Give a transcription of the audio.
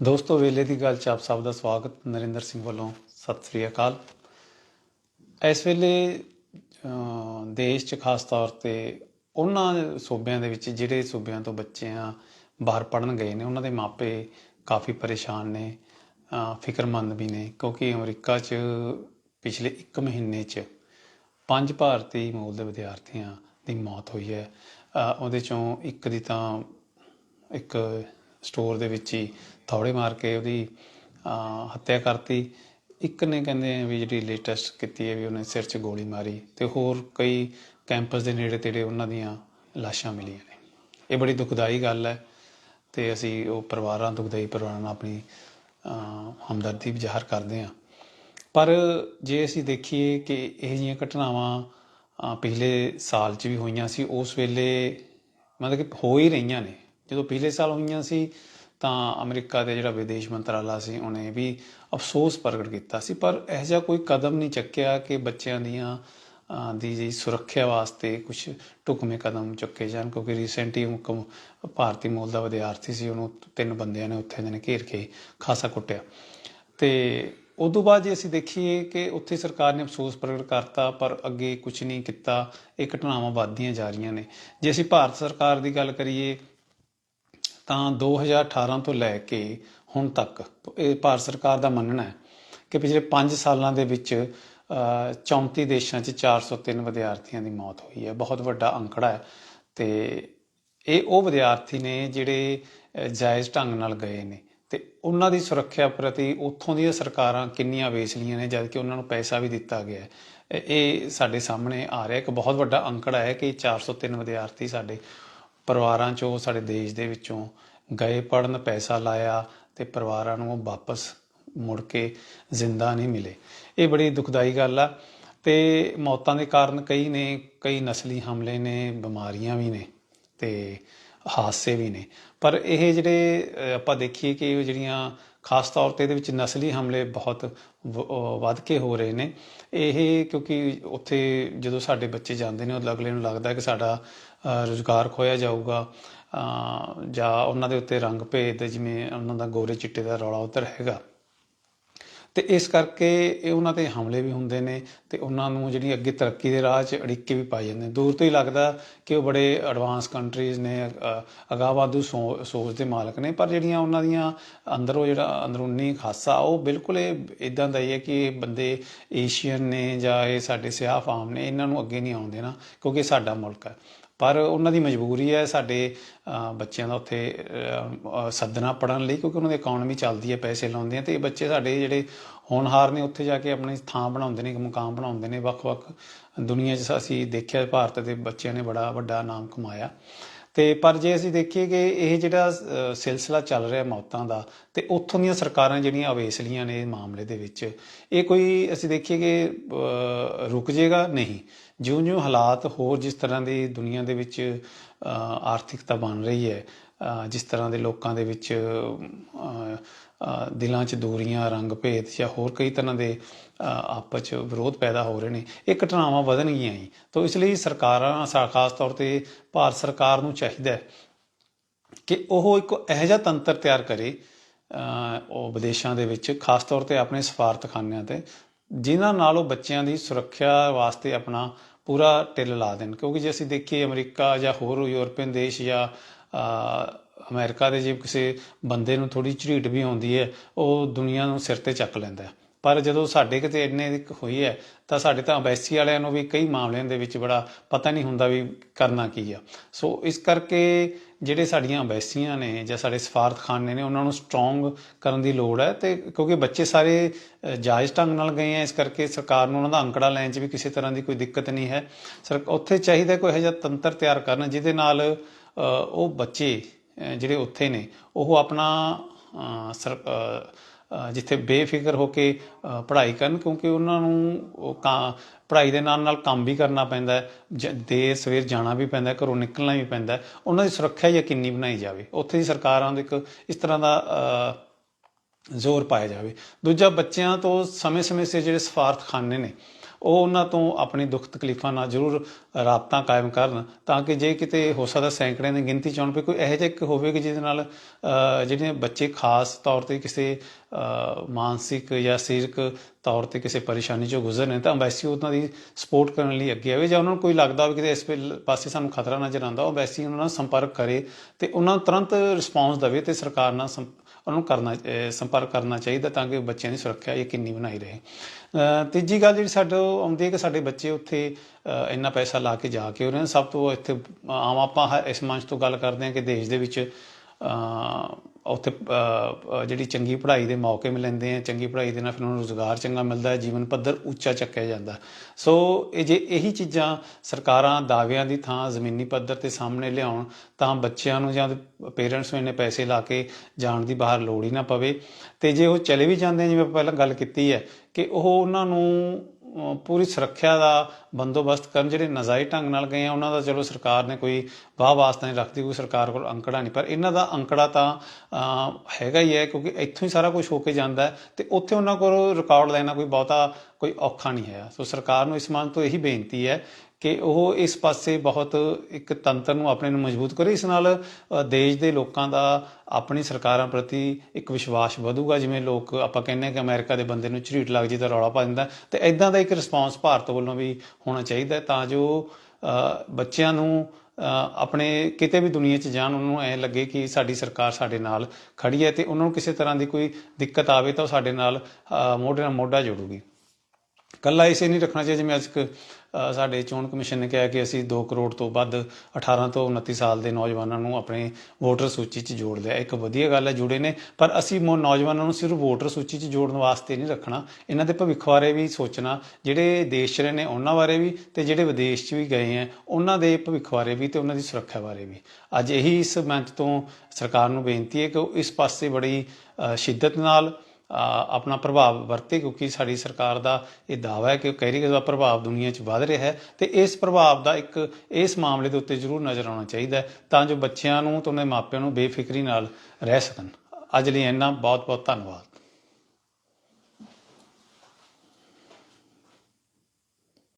ਦੋਸਤੋ, ਵੇਲੇ ਦੀ ਗੱਲ ਚ ਆਪ ਸਭ ਦਾ ਸਵਾਗਤ। ਨਰਿੰਦਰ ਸਿੰਘ ਵੱਲੋਂ ਸਤਿ ਸ੍ਰੀ ਅਕਾਲ। ਇਸ ਵੇਲੇ ਦੇਸ਼ 'ਚ ਖਾਸ ਤੌਰ ਤੇ ਉਹਨਾਂ ਸੂਬਿਆਂ ਦੇ ਵਿੱਚ ਜਿਹੜੇ ਸੂਬਿਆਂ ਤੋਂ ਬੱਚੇ ਆ, ਬਾਹਰ ਪੜਨ ਗਏ ਨੇ, ਉਹਨਾਂ ਦੇ ਮਾਪੇ ਕਾਫੀ ਪਰੇਸ਼ਾਨ ਨੇ ਫਿਕਰਮੰਦ ਵੀ ਨੇ, ਕਿਉਂਕਿ ਅਮਰੀਕਾ 'ਚ ਪਿਛਲੇ 1 ਮਹੀਨੇ 'ਚ ਪੰਜ ਭਾਰਤੀ ਮੂਲ ਦੇ ਵਿਦਿਆਰਥੀਆਂ ਦੀ ਮੌਤ ਹੋਈ ਹੈ। ਉਹਦੇ ਚੋਂ ਇੱਕ ਦੀ ਤਾਂ, ਇੱਕ ਸਟੋਰ ਦੇ ਵਿੱਚ ਹੀ ਥੌੜੇ ਮਾਰ ਕੇ ਉਹਦੀ ਹੱਤਿਆ ਕਰਤੀ। ਇੱਕ ਨੇ ਕਹਿੰਦੇ ਵੀ ਜਿਹੜੀ ਲੇਟੈਸਟ ਕੀਤੀ ਹੈ ਵੀ ਉਹਨੇ ਸਿਰ 'ਚ ਗੋਲੀ ਮਾਰੀ ਤੇ ਹੋਰ ਕਈ ਕੈਂਪਸ ਦੇ ਨੇੜੇ ਤੇੜੇ ਉਹਨਾਂ ਦੀਆਂ ਲਾਸ਼ਾਂ ਮਿਲੀਆਂ ਨੇ। ਇਹ ਬੜੀ ਦੁਖਦਾਈ ਗੱਲ ਹੈ ਤੇ ਅਸੀਂ ਉਹ ਪਰਿਵਾਰਾਂ, ਦੁਖਦਾਈ ਪਰਿਵਾਰਾਂ ਨਾਲ ਆਪਣੀ ਹਮਦਰਦੀ ਵੀ ਜ਼ਾਹਰ ਕਰਦੇ ਹਾਂ। ਪਰ ਜੇ ਅਸੀਂ ਦੇਖੀਏ ਕਿ ਇਹ ਜਿਹੀਆਂ ਘਟਨਾਵਾਂ ਪਿਛਲੇ ਸਾਲ 'ਚ ਵੀ ਹੋਈਆਂ ਸੀ, ਉਸ ਵੇਲੇ ਮਤਲਬ ਕਿ ਹੋ ਹੀ ਰਹੀਆਂ ਨੇ। ਜਦੋਂ ਪਿਛਲੇ ਸਾਲ ਹੋਈਆਂ ਸੀ, ਤਾਂ ਅਮਰੀਕਾ ਦੇ ਜਿਹੜਾ ਵਿਦੇਸ਼ ਮੰਤਰਾਲਾ ਸੀ, ਉਹਨੇ ਵੀ ਅਫਸੋਸ ਪ੍ਰਗਟ ਕੀਤਾ ਸੀ। ਪਰ ਇਹ ਜਿਹਾ ਕੋਈ ਕਦਮ ਨਹੀਂ ਚੱਕਿਆ ਕਿ ਬੱਚਿਆਂ ਦੀਆਂ ਦੀ ਜੀ ਸੁਰੱਖਿਆ ਵਾਸਤੇ ਕੁਝ ਢੁਕਵੇਂ ਕਦਮ ਚੁੱਕੇ ਜਾਣ, ਕਿਉਂਕਿ ਰੀਸੈਂਟਲੀ ਹੁਕਮ ਭਾਰਤੀ ਮੂਲ ਦਾ ਵਿਦਿਆਰਥੀ ਸੀ, ਉਹਨੂੰ ਤਿੰਨ ਬੰਦਿਆਂ ਨੇ ਉੱਥੇ ਦੇ ਘੇਰ ਕੇ ਖਾਸਾ ਕੁੱਟਿਆ। ਤੇ ਉਸ ਤੋਂ ਬਾਅਦ ਜੇ ਅਸੀਂ ਦੇਖੀਏ ਕਿ ਉੱਥੇ ਸਰਕਾਰ ਨੇ ਅਫਸੋਸ ਪ੍ਰਗਟ ਕਰਤਾ, ਪਰ ਅੱਗੇ ਕੁਝ ਨਹੀਂ ਕੀਤਾ, ਇਹ ਘਟਨਾਵਾਂ ਵੱਧਦੀਆਂ ਜਾ ਰਹੀਆਂ ਨੇ। ਜੇ ਅਸੀਂ ਭਾਰਤ ਸਰਕਾਰ ਦੀ ਗੱਲ ਕਰੀਏ ਤਾਂ 2018 ਤੋਂ ਲੈ ਕੇ ਹੁਣ ਤੱਕ ਇਹ ਭਾਰਤ ਸਰਕਾਰ ਦਾ ਮੰਨਣਾ ਹੈ ਕਿ ਪਿਛਲੇ 5 ਸਾਲਾਂ ਦੇ ਵਿੱਚ ਅਹ, 34 ਦੇਸ਼ਾਂ 'ਚ 403 ਵਿਦਿਆਰਥੀਆਂ ਦੀ ਮੌਤ ਹੋਈ ਹੈ। ਬਹੁਤ ਵੱਡਾ ਅੰਕੜਾ ਹੈ ਤੇ ਇਹ ਉਹ ਵਿਦਿਆਰਥੀ ਨੇ ਜਿਹੜੇ ਜਾਇਜ਼ ਢੰਗ ਨਾਲ ਗਏ ਨੇ ਤੇ ਉਹਨਾਂ ਦੀ ਸੁਰੱਖਿਆ ਪ੍ਰਤੀ ਉੱਥੋਂ ਦੀਆਂ ਸਰਕਾਰਾਂ ਕਿੰਨੀਆਂ ਵੇਚਲੀਆਂ ਨੇ ਜਦ ਕਿ ਉਹਨਾਂ ਨੂੰ ਪੈਸਾ ਵੀ ਦਿੱਤਾ ਗਿਆ ਹੈ। ਇਹ ਸਾਡੇ ਸਾਹਮਣੇ ਆ ਰਿਹਾ ਇੱਕ ਬਹੁਤ ਵੱਡਾ ਅੰਕੜਾ ਹੈ ਕਿ 403 ਵਿਦਿਆਰਥੀ ਸਾਡੇ ਪਰਿਵਾਰਾਂ ਚੋਂ, ਸਾਡੇ ਦੇਸ਼ ਦੇ ਵਿੱਚੋਂ ਗਏ ਪੜਨ ਪੈਸਾ ਲਾਇਆ ਤੇ ਪਰਿਵਾਰਾਂ ਨੂੰ ਉਹ ਵਾਪਸ ਮੁੜ ਕੇ ਜ਼ਿੰਦਾ ਨਹੀਂ ਮਿਲੇ। ਇਹ ਬੜੀ ਦੁਖਦਾਈ ਗੱਲ ਆ ਤੇ ਮੌਤਾਂ ਦੇ ਕਾਰਨ ਕਈ ਨੇ, ਕਈ ਨਸਲੀ ਹਮਲੇ ਨੇ, ਬਿਮਾਰੀਆਂ ਵੀ ਨੇ ਤੇ ਹਾਦਸੇ ਵੀ ਨੇ। ਪਰ ਇਹ ਜਿਹੜੇ ਆਪਾਂ ਦੇਖੀਏ ਕਿ ਇਹ ਜਿਹੜੀਆਂ ਖਾਸ ਤੌਰ ਤੇ ਇਹਦੇ ਵਿੱਚ ਨਸਲੀ ਹਮਲੇ ਬਹੁਤ ਵ- ਵੱਧ ਕੇ ਹੋ ਰਹੇ ਨੇ, ਇਹ ਕਿਉਂਕਿ ਉੱਥੇ ਜਦੋਂ ਸਾਡੇ ਬੱਚੇ ਜਾਂਦੇ ਨੇ, ਉਹ ਅਗਲੇ ਨੂੰ ਲੱਗਦਾ ਕਿ ਸਾਡਾ ਰੁਜ਼ਗਾਰ ਖੋਇਆ ਜਾਊਗਾ ਜਾਂ ਉਹਨਾਂ ਦੇ ਉੱਤੇ ਰੰਗ ਭੇਦ ਜਿਵੇਂ ਉਹਨਾਂ ਦਾ ਗੋਰੇ ਚਿੱਟੇ ਦਾ ਰੌਲਾ ਉੱਧਰ ਹੈਗਾ। ਤੇ ਇਸ ਕਰਕੇ ਇਹ ਉਹਨਾਂ ਤੇ ਹਮਲੇ ਵੀ ਹੁੰਦੇ ਨੇ ਤੇ ਉਹਨਾਂ ਨੂੰ ਜਿਹੜੀ ਅੱਗੇ ਤਰੱਕੀ ਦੇ ਰਾਹ 'ਚ ਅੜਿੱਕੇ ਵੀ ਪਾਏ ਜਾਂਦੇ ਨੇ। ਦੂਰ ਤੋਂ ਹੀ ਲੱਗਦਾ ਕਿ ਉਹ ਬੜੇ ਐਡਵਾਂਸ ਕੰਟਰੀਜ਼ ਨੇ ਅ, ਅਗਾਵਾਦੂ ਸੋ- ਸੋਚ ਦੇ ਮਾਲਕ ਨੇ ਪਰ ਜਿਹੜੀਆਂ ਉਹਨਾਂ ਦੀਆਂ ਅੰਦਰੋਂ ਜਿਹੜਾ ਅੰਦਰੂਨੀ ਖਾਸਾ ਉਹ ਬਿਲਕੁਲ ਇਹ ਇਦਾਂ ਦਾ ਹੀ ਹੈ ਕਿ ਇਹ ਬੰਦੇ ਏਸ਼ੀਅਨ ਨੇ ਜਾਂ ਇਹ ਸਾਡੇ ਸਿਆਹ ਫਾਮ ਨੇ ਇਹਨਾਂ ਨੂੰ ਅੱਗੇ ਨਹੀਂ ਆਉਣ ਦੇਣਾ ਕਿਉਂਕਿ ਸਾਡਾ ਮੁਲਕ ਹੈ। ਪਰ ਉਹਨਾਂ ਦੀ ਮਜਬੂਰੀ ਹੈ ਸਾਡੇ ਬੱਚਿਆਂ ਦਾ ਉੱਥੇ ਸੱਦਣਾ ਪੜਨ ਲਈ ਕਿਉਂਕਿ ਉਹਨਾਂ ਦੀ ਇਕਨੋਮੀ ਚੱਲਦੀ ਹੈ, ਪੈਸੇ ਲਾਉਂਦੇ ਆ ਤੇ ਇਹ ਬੱਚੇ ਸਾਡੇ ਜਿਹੜੇ ਹੋਣਹਾਰ ਨੇ ਉੱਥੇ ਜਾ ਕੇ ਆਪਣੀ ਥਾਂ ਬਣਾਉਂਦੇ ਨੇ, ਇੱਕ ਮੁਕਾਮ ਬਣਾਉਂਦੇ ਨੇ ਵੱਖ-ਵੱਖ ਦੁਨੀਆ 'ਚ। ਅਸੀਂ ਦੇਖਿਆ ਭਾਰਤ ਦੇ ਬੱਚਿਆਂ ਨੇ ਬੜਾ ਵੱਡਾ ਨਾਮ ਕਮਾਇਆ। ਤੇ ਪਰ ਜੇ ਅਸੀਂ ਦੇਖੀਏ ਕਿ ਇਹ ਜਿਹੜਾ ਸਿਲਸਿਲਾ ਚੱਲ ਰਿਹਾ ਮੌਤਾਂ ਦਾ, ਤੇ ਉੱਥੋਂ ਦੀਆਂ ਸਰਕਾਰਾਂ ਜਿਹੜੀਆਂ ਅਵੇਸਲੀਆਂ ਨੇ ਇਸ ਮਾਮਲੇ ਦੇ ਵਿੱਚ, ਇਹ ਕੋਈ ਅਸੀਂ ਦੇਖੀਏ ਕਿ ਰੁਕ ਜਾਏਗਾ ਨਹੀਂ। ਜਿਉਂ-ਜਿਉਂ ਹਾਲਾਤ ਹੋਰ ਜਿਸ ਤਰ੍ਹਾਂ ਦੀ ਦੁਨੀਆ ਦੇ ਵਿੱਚ ਆਰਥਿਕਤਾ ਬਣ ਰਹੀ ਹੈ ਜਿਸ ਤਰ੍ਹਾਂ ਦੇ ਲੋਕਾਂ ਦੇ ਵਿੱਚ ਅ, ਦਿਲਾਂ 'ਚ ਦੂਰੀਆਂ ਰੰਗ ਭੇਦ ਜਾਂ ਹੋਰ ਕਈ ਤਰ੍ਹਾਂ ਦੇ ਆਪਸ 'ਚ ਵਿਰੋਧ ਪੈਦਾ ਹੋ ਰਹੇ ਨੇ ਇਹ ਘਟਨਾਵਾਂ ਵਧਣਗੀਆਂ ਹੀ ਤਾਂ ਇਸ ਲਈ ਸਰਕਾਰਾਂ ਸਾ- ਖਾਸ ਤੌਰ ਤੇ ਭਾਰਤ ਸਰਕਾਰ ਨੂੰ ਚਾਹੀਦਾ ਹੈ ਕਿ ਉਹ ਇੱਕ ਇਹੋ ਜਿਹਾ ਤੰਤਰ ਤਿਆਰ ਕਰੇ ਅਹ ਉਹ ਵਿਦੇਸ਼ਾਂ ਦੇ ਵਿੱਚ ਖਾਸ ਤੌਰ ਤੇ ਆਪਣੇ ਸਫਾਰਤਖਾਨਿਆਂ ਤੇ ਜਿਨ੍ਹਾਂ ਨਾਲ ਉਹ ਬੱਚਿਆਂ ਦੀ ਸੁਰੱਖਿਆ ਵਾਸਤੇ ਆਪਣਾ ਪੂਰਾ ਟਿੱਲ ਲਾ ਦੇਣ। ਕਿਉਂਕਿ ਜੇ ਅਸੀਂ ਦੇਖੀਏ ਅਮਰੀਕਾ ਜਾਂ ਹੋਰ ਯੂਰਪੀਅਨ ਦੇਸ਼ ਜਾਂ ਅਮਰੀਕਾ ਦੇ ਜੇ ਕਿਸੇ ਬੰਦੇ ਨੂੰ ਥੋੜੀ ਝਰੀਟ ਵੀ ਆਉਂਦੀ ਹੈ, ਉਹ ਦੁਨੀਆ ਨੂੰ ਸਿਰ ਤੇ ਚੱਕ ਲੈਂਦਾ ਹੈ। ਪਰ ਜਦੋਂ ਸਾਡੇ ਕਿਤੇ ਇੰਨੇ ਹੋਈ ਹੈ, ਤਾਂ ਸਾਡੇ ਤਾਂ ਅੰਬੈਸੀ ਵਾਲਿਆਂ ਨੂੰ ਵੀ ਕਈ ਮਾਮਲਿਆਂ ਦੇ ਵਿੱਚ ਬੜਾ ਪਤਾ ਨਹੀਂ ਹੁੰਦਾ ਵੀ ਕਰਨਾ ਕੀ ਆ। ਸੋ ਇਸ ਕਰਕੇ ਜਿਹੜੇ ਸਾਡੀਆਂ ਅੰਬੈਸੀਆਂ ਨੇ ਜਾਂ ਸਾਡੇ ਸਫਾਰਤਖਾਨੇ ਨੇ, ਉਹਨਾਂ ਨੂੰ ਸਟਰੋਂਗ ਕਰਨ ਦੀ ਲੋੜ ਹੈ ਤੇ ਕਿਉਂਕਿ ਬੱਚੇ ਸਾਰੇ ਜਾਇਜ਼ ਢੰਗ ਨਾਲ ਗਏ ਆ, ਇਸ ਕਰਕੇ ਸਰਕਾਰ ਨੂੰ ਉਹਨਾਂ ਦਾ ਅੰਕੜਾ ਲੈਣ 'ਚ ਵੀ ਕਿਸੇ ਤਰ੍ਹਾਂ ਦੀ ਕੋਈ ਦਿੱਕਤ ਨਹੀਂ ਹੈ। ਸਰ, ਉੱਥੇ ਚਾਹੀਦਾ ਕੋਈ ਇਹੋ ਜਿਹਾ ਤੰਤਰ ਤਿਆਰ ਕਰਨ ਜਿਹਦੇ ਨਾਲ ਉਹ ਬੱਚੇ ਜਿਹੜੇ ਉੱਥੇ ਨੇ, ਉਹ ਆਪਣਾ ਜਿੱਥੇ ਬੇਫਿਕਰ ਹੋ ਕੇ ਪੜ੍ਹਾਈ ਕਰਨ, ਕਿਉਂਕਿ ਉਹਨਾਂ ਨੂੰ ਪੜ੍ਹਾਈ ਦੇ ਨਾਲ ਨਾਲ ਕੰਮ ਵੀ ਕਰਨਾ ਪੈਂਦਾ ਜ- ਦੇਰ ਸਵੇਰ ਜਾਣਾ ਵੀ ਪੈਂਦਾ ਘਰੋਂ ਨਿਕਲਣਾ ਵੀ ਪੈਂਦਾ ਉਹਨਾਂ ਦੀ ਸੁਰੱਖਿਆ ਯਕੀਨੀ ਬਣਾਈ ਜਾਵੇ। ਉੱਥੇ ਦੀ ਸਰਕਾਰਾਂ ਦੇ ਇੱਕ, ਇਸ ਤਰ੍ਹਾਂ ਦਾ ਜ਼ੋਰ ਪਾਇਆ ਜਾਵੇ। ਦੂਜਾ, ਬੱਚਿਆਂ ਤੋਂ ਸਮੇਂ-ਸਮੇਂ ਸਿਰ ਜਿਹੜੇ ਸਫਾਰਤਖਾਨੇ ਨੇ ਉਹ ਉਹਨਾਂ ਤੋਂ ਆਪਣੀ ਦੁੱਖ ਤਕਲੀਫਾਂ ਨਾਲ ਜ਼ਰੂਰ ਰਾਬਤਾ ਕਾਇਮ ਕਰਨ ਤਾਂ ਕਿ ਜੇ ਕਿਤੇ ਹੋ ਸਕਦਾ ਸੈਂਕੜਿਆਂ ਦੀ ਗਿਣਤੀ ਚ ਆਉਣ ਪਈ ਕੋਈ ਇਹੋ ਜਿਹਾ ਇੱਕ ਹੋਵੇ ਕਿ ਜਿਹਦੇ ਨਾਲ ਜਿਹੜੇ ਬੱਚੇ ਖਾਸ ਤੌਰ ਤੇ ਕਿਸੇ ਮਾਨਸਿਕ ਜਾਂ ਸਰੀਰਕ ਤੌਰ ਤੇ ਕਿਸੇ ਪਰੇਸ਼ਾਨੀ ਚੋਂ ਗੁਜ਼ਰ ਰਹੇ ਤਾਂ ਅੰਬੈਸੀ ਉਹਨਾਂ ਦੀ ਸਪੋਰਟ ਕਰਨ ਲਈ ਅੱਗੇ ਆਵੇ ਜਾਂ ਉਹਨਾਂ ਨੂੰ ਕੋਈ ਲੱਗਦਾ ਹੋਵੇ ਕਿ ਇਸ ਪਾਸੇ ਸਾਨੂੰ ਖਤਰਾ ਨਜ਼ਰ ਆਉਂਦਾ, ਉਹ ਅੰਬੈਸੀ ਉਹਨਾਂ ਨਾਲ ਸੰਪਰਕ ਕਰੇ ਤੇ ਉਹਨਾਂ ਨੂੰ ਤੁਰੰਤ ਰਿਸਪਾਂਸ ਦੇਵੇ ਤੇ ਸਰਕਾਰ ਨਾਲ ਸੰਪ- ਉਹਨਾਂ ਨੂੰ ਕਰਨਾ ਸੰਪਰਕ ਕਰਨਾ ਚਾਹੀਦਾ ਤਾਂ ਕਿ ਬੱਚਿਆਂ ਦੀ ਸੁਰੱਖਿਆ ਯਕੀਨੀ ਬਣਾਈ ਰਹੇ। ਤੀਜੀ ਗੱਲ ਜਿਹੜੀ ਸਾਡੇ ਆਉਂਦੀ ਹੈ ਕਿ ਸਾਡੇ ਬੱਚੇ ਉੱਥੇ ਇੰਨਾ ਪੈਸਾ ਲਾ ਕੇ ਜਾ ਕੇ ਹੋ ਰਹੇ ਨੇ ਸਭ ਤੋਂ ਇੱਥੇ, ਆਮ ਆਪਾਂ ਹ- ਇਸ ਮੰਚ ਤੋਂ ਗੱਲ ਕਰਦੇ ਹਾਂ ਕਿ ਦੇਸ਼ ਦੇ ਵਿੱਚ ਉੱਥੇ ਜਿਹੜੀ ਚੰਗੀ ਪੜ੍ਹਾਈ ਦੇ ਮੌਕੇ ਮਿਲਦੇ ਆ, ਚੰਗੀ ਪੜ੍ਹਾਈ ਦੇ ਨਾਲ ਫਿਰ ਉਹਨਾਂ ਨੂੰ ਰੋਜ਼ਗਾਰ ਚੰਗਾ ਮਿਲਦਾ ਹੈ ਜੀਵਨ ਪੱਧਰ ਉੱਚਾ ਚੱਕਿਆ ਜਾਂਦਾ। ਸੋ ਇਹ ਜੇ ਇਹੀ ਚੀਜ਼ਾਂ ਸਰਕਾਰਾਂ ਦਾਅਵਿਆਂ ਦੀ ਥਾਂ ਜ਼ਮੀਨੀ ਪੱਧਰ ਤੇ ਸਾਹਮਣੇ ਲਿਆਉਣ, ਤਾਂ ਬੱਚਿਆਂ ਨੂੰ ਜਾਂ ਪੇਰੈਂਟਸ ਨੂੰ ਇੰਨੇ ਪੈਸੇ ਲਾ ਕੇ ਜਾਣ ਦੀ ਬਾਹਰ ਲੋੜ ਹੀ ਨਾ ਪਵੇ। ਤੇ ਜੇ ਉਹ ਚਲੇ ਵੀ ਜਾਂਦੇ ਜਿਵੇਂ ਪਹਿਲਾਂ ਗੱਲ ਕੀਤੀ ਹੈ, ਕਿ ਉਹ ਉਹਨਾਂ ਨੂੰ ਪੂਰੀ ਸੁਰੱਖਿਆ ਦਾ ਬੰਦੋਬਸਤ ਕਰਨ ਜਿਹੜੇ ਨਜਾਇਜ਼ ਢੰਗ ਨਾਲ ਗਏ ਆ, ਉਹਨਾਂ ਦਾ ਚਲੋ ਸਰਕਾਰ ਨੇ ਕੋਈ ਵਾਹ ਵਾਸਤਾ ਨਹੀਂ ਰੱਖਦੀ, ਕੋਈ ਸਰਕਾਰ ਕੋਲ ਅੰਕੜਾ ਨਹੀਂ। ਪਰ ਇਹਨਾਂ ਦਾ ਅੰਕੜਾ ਤਾਂ ਹੈਗਾ ਹੀ ਹੈ ਕਿਉਂਕਿ ਇੱਥੋਂ ਹੀ ਸਾਰਾ ਕੁਝ ਹੋ ਕੇ ਜਾਂਦਾ ਹੈ ਤੇ ਉੱਥੇ ਉਹਨਾਂ ਕੋਲ ਰਿਕਾਰਡ ਲੈਣਾ ਕੋਈ ਬਹੁਤਾ ਕੋਈ ਔਖਾ ਨਹੀਂ ਹੈ। ਸੋ ਸਰਕਾਰ ਨੂੰ ਇਸ ਮੰਨ ਤੋਂ ਇਹੀ ਬੇਨਤੀ ਹੈ ਕਿ ਉਹ ਇਸ ਪਾਸੇ ਬਹੁਤ ਇੱਕ ਤੰਤਰ ਨੂੰ ਆਪਣੇ ਨੂੰ ਮਜ਼ਬੂਤ ਕਰੇ, ਇਸ ਨਾਲ ਦੇਸ਼ ਦੇ ਲੋਕਾਂ ਦਾ, ਆਪਣੀ ਸਰਕਾਰਾਂ ਪ੍ਰਤੀ ਇੱਕ ਵਿਸ਼ਵਾਸ ਵਧੂਗਾ, ਜਿਵੇਂ ਲੋਕ ਆਪਾਂ ਕਹਿੰਦੇ ਹਾਂ ਕਿ ਅਮਰੀਕਾ ਦੇ ਬੰਦੇ ਨੂੰ ਝਰੀਟ ਲੱਗ ਜੇ ਤਾਂ ਰੌਲਾ ਪਾ ਦਿੰਦਾ। ਤੇ ਐਦਾਂ ਦਾ ਇੱਕ ਰਿਸਪਾਂਸ ਭਾਰਤ ਵੱਲੋਂ ਵੀ ਹੋਣਾ ਚਾਹੀਦਾ ਤਾਂ ਜੋ ਬੱਚਿਆਂ ਨੂੰ ਆਪਣੇ ਕਿਤੇ ਵੀ ਦੁਨੀਆ 'ਚ ਜਾਣ, ਉਹਨਾਂ ਨੂੰ ਐ ਲੱਗੇ ਕਿ ਸਾਡੀ ਸਰਕਾਰ ਸਾਡੇ ਨਾਲ ਖੜੀ ਹੈ ਤੇ ਉਹਨਾਂ ਨੂੰ ਕਿਸੇ ਤਰ੍ਹਾਂ ਦੀ ਕੋਈ ਦਿੱਕਤ ਆਵੇ ਤਾਂ ਉਹ ਸਾਡੇ ਨਾਲ ਮੋਢੇ ਨਾਲ ਮੋਢਾ ਜੋੜੂਗੀ। ਕੱਲਾ ਇਸੇ ਨਹੀਂ ਰੱਖਣਾ ਚਾਹੀਦਾ, ਜਿਵੇਂ ਅੱਜ ਕ- ਸਾਡੇ ਚੋਣ ਕਮਿਸ਼ਨ ਨੇ ਕਿਹਾ ਕਿ ਅਸੀਂ 2 ਕਰੋੜ ਤੋਂ ਵੱਧ 18 ਤੋਂ 29 ਸਾਲ ਦੇ ਨੌਜਵਾਨਾਂ ਨੂੰ ਆਪਣੇ ਵੋਟਰ ਸੂਚੀ 'ਚ ਜੋੜ ਲਿਆ। ਇੱਕ ਵਧੀਆ ਗੱਲ ਹੈ, ਜੁੜੇ ਨੇ, ਪਰ ਅਸੀਂ ਮੋ, ਨੌਜਵਾਨਾਂ ਨੂੰ ਸਿਰਫ ਵੋਟਰ ਸੂਚੀ 'ਚ ਜੋੜਨ ਵਾਸਤੇ ਨਹੀਂ ਰੱਖਣਾ। ਇਹਨਾਂ ਦੇ ਭਵਿੱਖ ਬਾਰੇ ਵੀ ਸੋਚਣਾ, ਜਿਹੜੇ ਦੇਸ਼ 'ਚ ਰਹੇ ਨੇ ਉਹਨਾਂ ਬਾਰੇ ਵੀ, ਤੇ ਜਿਹੜੇ ਵਿਦੇਸ਼ 'ਚ ਵੀ ਗਏ ਹੈ, ਉਹਨਾਂ ਦੇ ਭਵਿੱਖ ਬਾਰੇ ਵੀ ਤੇ ਉਹਨਾਂ ਦੀ ਸੁਰੱਖਿਆ ਬਾਰੇ ਵੀ। ਅੱਜ ਇਹੀ ਇਸ ਮੰਚ ਤੋਂ ਸਰਕਾਰ ਨੂੰ ਬੇਨਤੀ ਹੈ ਕਿ ਉਹ ਇਸ ਪਾਸੇ ਬੜੀ ਸ਼ਿੱਦਤ ਨਾਲ ਆਪਣਾ ਪ੍ਰਭਾਵ ਵਰਤੇ ਕਿਉਂਕਿ ਸਾਡੀ ਸਰਕਾਰ ਦਾ ਇਹ ਦਾਅਵਾ ਹੈ ਕਿ ਕੈਰੀ ਦਾ ਪ੍ਰਭਾਵ ਦੁਨੀਆ 'ਚ ਵੱਧ ਰਿਹਾ ਹੈ ਤੇ ਇਸ ਪ੍ਰਭਾਵ ਦਾ ਇੱਕ ਇਸ ਮਾਮਲੇ ਦੇ ਉੱਤੇ ਜ਼ਰੂਰ ਨਜ਼ਰ ਆਉਣਾ ਚਾਹੀਦਾ ਤਾਂ ਜੋ ਬੱਚਿਆਂ ਨੂੰ ਤੇ ਉਹਨਾਂ ਦੇ ਮਾਪਿਆਂ ਨੂੰ ਬੇਫਿਕਰੀ ਨਾਲ ਰਹਿ ਸਕਣ। ਅੱਜ ਲਈ ਇੰਨਾ ਬਹੁਤ ਬਹੁਤ ਧੰਨਵਾਦ।